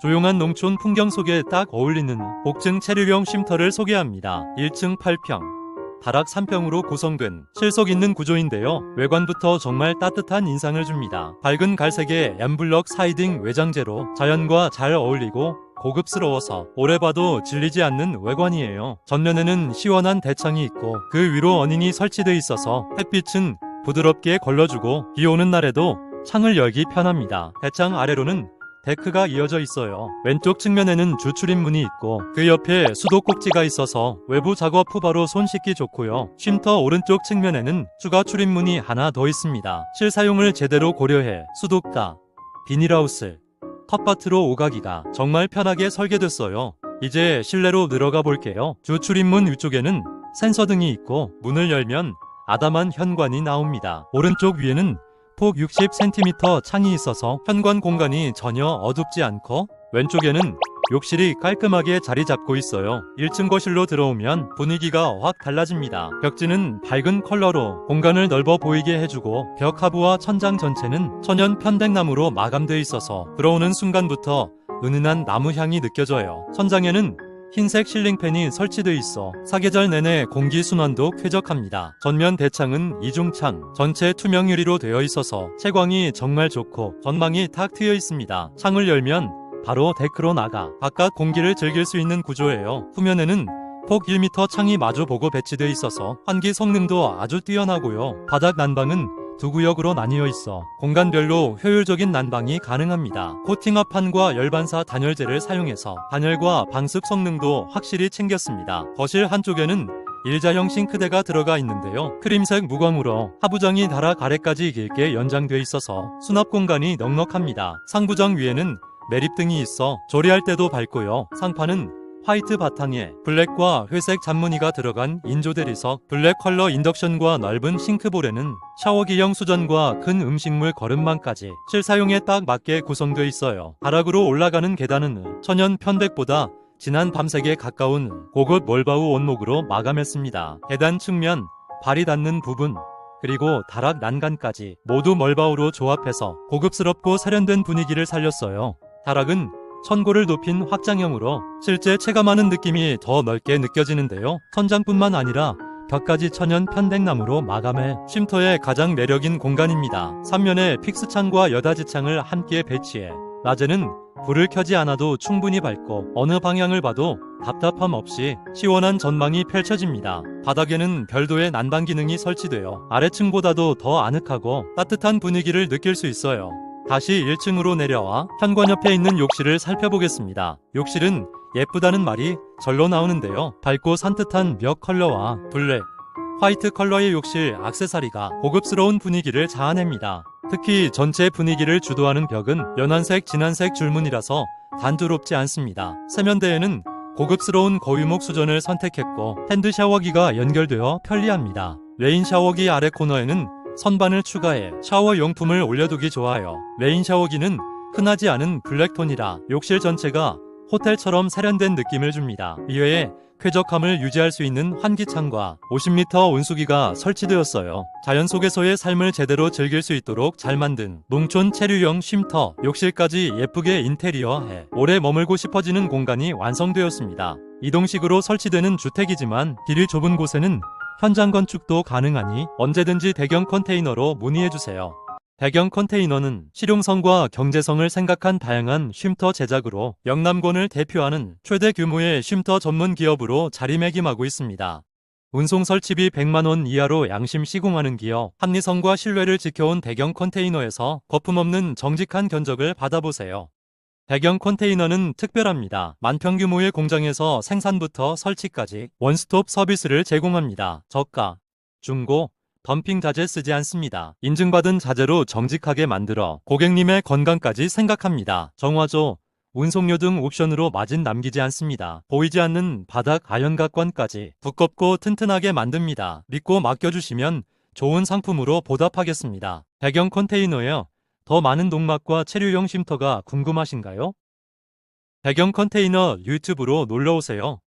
조용한 농촌 풍경 속에 딱 어울리는 복층 체류형 쉼터를 소개합니다. 1층 8평. 다락 3평으로 구성된 실속 있는 구조인데요. 외관부터 정말 따뜻한 인상을 줍니다. 밝은 갈색의 엠블럭 사이딩 외장재로 자연과 잘 어울리고 고급스러워서 오래 봐도 질리지 않는 외관이에요. 전면에는 시원한 대창이 있고 그 위로 어닝이 설치돼 있어서 햇빛은 부드럽게 걸러주고 비 오는 날에도 창을 열기 편합니다. 대창 아래로는 데크가 이어져 있어요. 왼쪽 측면에는 주출입문이 있고 그 옆에 수도꼭지가 있어서 외부 작업 후 바로 손 씻기 좋고요. 쉼터 오른쪽 측면에는 추가 출입문이 하나 더 있습니다. 실사용을 제대로 고려해 수도가, 비닐하우스, 텃밭으로 오가기가 정말 편하게 설계됐어요. 이제 실내로 들어가 볼게요. 주 출입문 위쪽에는 센서 등이 있고 문을 열면 아담한 현관이 나옵니다. 오른쪽 위에는 폭 60cm 창이 있어서 현관 공간이 전혀 어둡지 않고 왼쪽에는 욕실이 깔끔하게 자리 잡고 있어요. 1층 거실로 들어오면 분위기가 확 달라집니다. 벽지는 밝은 컬러로 공간을 넓어 보이게 해주고 벽 하부와 천장 전체는 천연 편백나무로 마감돼 있어서 들어오는 순간부터 은은한 나무 향이 느껴져요. 천장에는 흰색 실링팬이 설치돼 있어 사계절 내내 공기 순환도 쾌적합니다. 전면 대창은 이중창, 전체 투명 유리로 되어 있어서 채광이 정말 좋고 전망이 탁 트여 있습니다. 창을 열면 바로 데크로 나가 바깥 공기를 즐길 수 있는 구조예요. 후면에는 폭 1m 창이 마주보고 배치돼 있어서 환기 성능도 아주 뛰어나고요. 바닥 난방은 두 구역으로 나뉘어 있어 공간별로 효율적인 난방이 가능합니다. 코팅합판과 열반사 단열재를 사용해서 단열과 방습 성능도 확실히 챙겼습니다. 거실 한쪽에는 일자형 싱크대가 들어가 있는데요. 크림색 무광으로 하부장이 다락 아래까지 길게 연장돼 있어서 수납 공간이 넉넉합니다. 상부장 위에는 매립등이 있어 조리할 때도 밝고요. 상판은 화이트 바탕에 블랙과 회색 잔무늬가 들어간 인조 대리석, 블랙 컬러 인덕션과 넓은 싱크볼에는 샤워기형 수전과 큰 음식물 거름망까지 실사용에 딱 맞게 구성되어 있어요. 다락으로 올라가는 계단은 천연 편백보다 진한 밤색에 가까운 고급 몰바우 원목으로 마감했습니다. 계단 측면, 발이 닿는 부분, 그리고 다락 난간까지 모두 멀바우로 조합해서 고급스럽고 세련된 분위기를 살렸어요. 다락은 천고를 높인 확장형으로 실제 체감하는 느낌이 더 넓게 느껴지는데요. 천장뿐만 아니라 벽까지 천연 편백나무로 마감해 쉼터의 가장 매력인 공간입니다. 3면에 픽스창과 여다지창을 함께 배치해 낮에는 불을 켜지 않아도 충분히 밝고 어느 방향을 봐도 답답함 없이 시원한 전망이 펼쳐집니다. 바닥에는 별도의 난방 기능이 설치되어 아래층보다도 더 아늑하고 따뜻한 분위기를 느낄 수 있어요. 다시 1층으로 내려와 현관 옆에 있는 욕실을 살펴보겠습니다. 욕실은 예쁘다는 말이 절로 나오는데요. 밝고 산뜻한 벽 컬러와 블랙, 화이트 컬러의 욕실 악세사리가 고급스러운 분위기를 자아냅니다. 특히 전체 분위기를 주도하는 벽은 연한색, 진한색 줄무늬라서 단조롭지 않습니다. 세면대에는 고급스러운 고유목 수전을 선택했고 핸드 샤워기가 연결되어 편리합니다. 레인 샤워기 아래 코너에는 선반을 추가해 샤워 용품을 올려두기 좋아요. 메인 샤워기는 흔하지 않은 블랙톤이라 욕실 전체가 호텔처럼 세련된 느낌을 줍니다. 이외에 쾌적함을 유지할 수 있는 환기창과 50m 온수기가 설치되었어요. 자연 속에서의 삶을 제대로 즐길 수 있도록 잘 만든 농촌 체류형 쉼터, 욕실까지 예쁘게 인테리어해 오래 머물고 싶어지는 공간이 완성되었습니다. 이동식으로 설치되는 주택이지만 길이 좁은 곳에는 현장 건축도 가능하니 언제든지 대경 컨테이너로 문의해주세요. 대경 컨테이너는 실용성과 경제성을 생각한 다양한 쉼터 제작으로 영남권을 대표하는 최대 규모의 쉼터 전문 기업으로 자리매김하고 있습니다. 운송 설치비 100만원 이하로 양심 시공하는 기업, 합리성과 신뢰를 지켜온 대경 컨테이너에서 거품없는 정직한 견적을 받아보세요. 대경 컨테이너는 특별합니다. 만평 규모의 공장에서 생산부터 설치까지 원스톱 서비스를 제공합니다. 저가, 중고, 덤핑 자재 쓰지 않습니다. 인증받은 자재로 정직하게 만들어 고객님의 건강까지 생각합니다. 정화조, 운송료 등 옵션으로 마진 남기지 않습니다. 보이지 않는 바닥 아연각관까지 두껍고 튼튼하게 만듭니다. 믿고 맡겨주시면 좋은 상품으로 보답하겠습니다. 배경 컨테이너에 더 많은 농막과 체류용 쉼터가 궁금하신가요? 배경 컨테이너 유튜브로 놀러오세요.